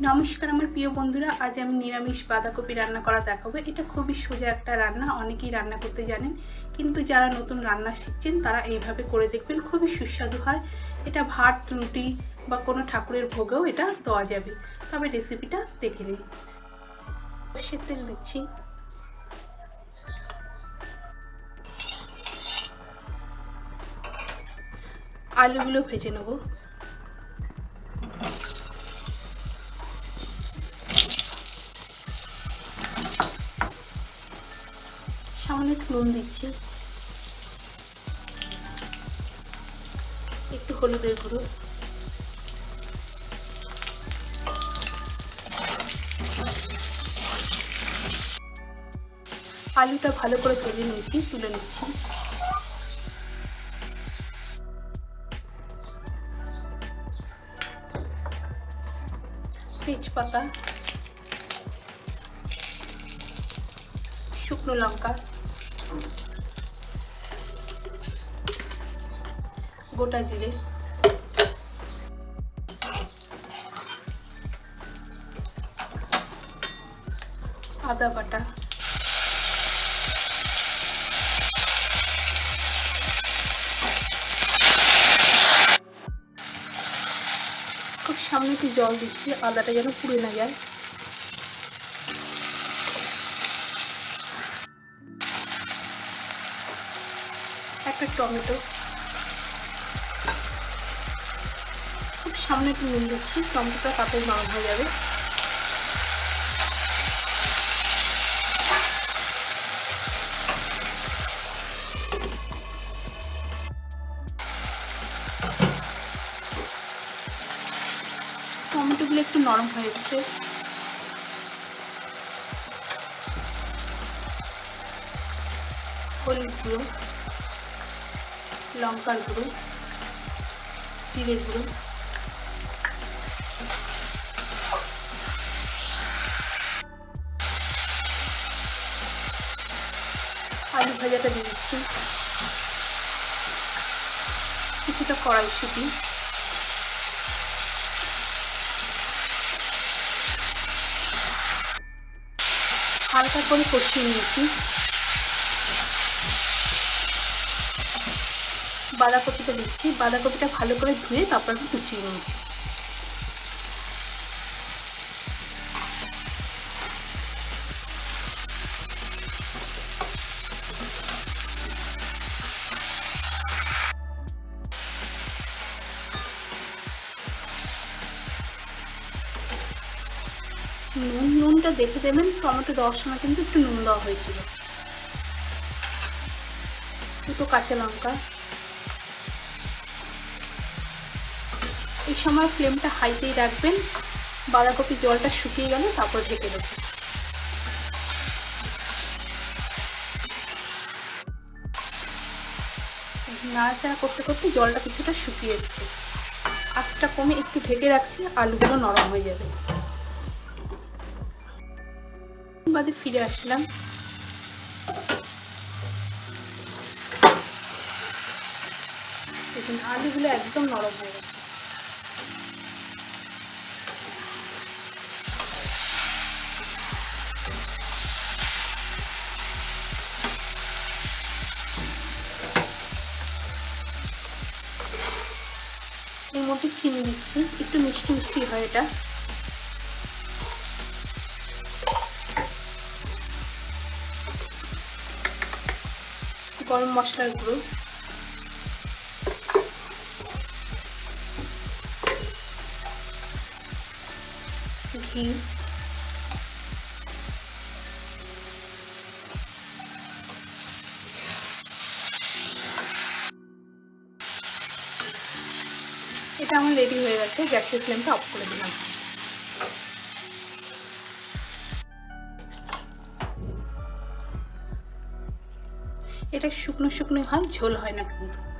নমস্কার আমার প্রিয় বন্ধুরা, আজ আমি নিরামিষ বাঁধাকপি রান্না করা দেখাবো। এটা খুবই সোজা একটা রান্না, অনেকেই রান্না করতে জানেন। কিন্তু যারা নতুন রান্না শিখছেন, তারা এইভাবে করে দেখবেন, খুবই সুস্বাদু হয়। এটা ভাত, রুটি বা কোনো ঠাকুরের ভোগেও এটা দেওয়া যাবে। তবে রেসিপিটা দেখে নিন সর্ষের তেল দিচ্ছি। আলুগুলো ভেজে নেব। নুন দিচ্ছি। একটু হলুদের গুঁড়ো আলুটা ভালো করে ভেজে নিয়েছি, তুলে নিচ্ছি। তেজপাতা, শুকনো লঙ্কা গোটা জিরে। আদা বাটা। খুব সামনে একটু জল দিচ্ছি আদাটা যেন পুড়ে না যায়। একটা টমেটো। খুব সামনে একটু নুন দিচ্ছি, টমেটোটা তাড়াতাড়ি নরম হয়ে যাবে। টমেটোগুলো একটু নরম হয়ে এসছে। হলুদ গুঁড়ো। লঙ্কার গুঁড়ো জিরে গুঁড়ো। আলু ভাজাটা দিয়ে দিচ্ছি। কিছুটা কড়াইশুটি। হালকা করে কষিয়ে নিয়েছি। বাঁধাকপিটা দিচ্ছি, বাঁধাকপিটা ভালো করে ধুয়ে তারপর আমি কুচিয়ে নিয়েছি নুন, নুনটা দেখে দেবেন, টমেটো দেওয়ার সময় কিন্তু একটু নুন দেওয়া হয়েছিল। দুটো কাঁচা লঙ্কা। এই সময় ফ্লেমটা হাইতেই রাখবেন। বাঁধাকপি জলটা শুকিয়ে গেলে তারপর ঢেকে দেবেন। নাড়াচাড়া করতে করতে জলটা কিছুটা শুকিয়ে এসছে। আঁচটা কমে একটু ঢেকে রাখছি, আলুগুলো নরম হয়ে যাবে। বাদে ফিরে আসলাম। দেখুন, আলুগুলো একদম নরম হয়ে এর মধ্যে চিনি দিচ্ছি। একটু মিষ্টি মিষ্টি হয় এটা। গরম মশলার গুঁড়ো। ঘি। এটা আমার রেডি হয়ে গেছে, গ্যাসের ফ্লেমটা অফ করে দিলাম। এটা শুকনো শুকনো হয়, ঝোল হয় না কিন্তু।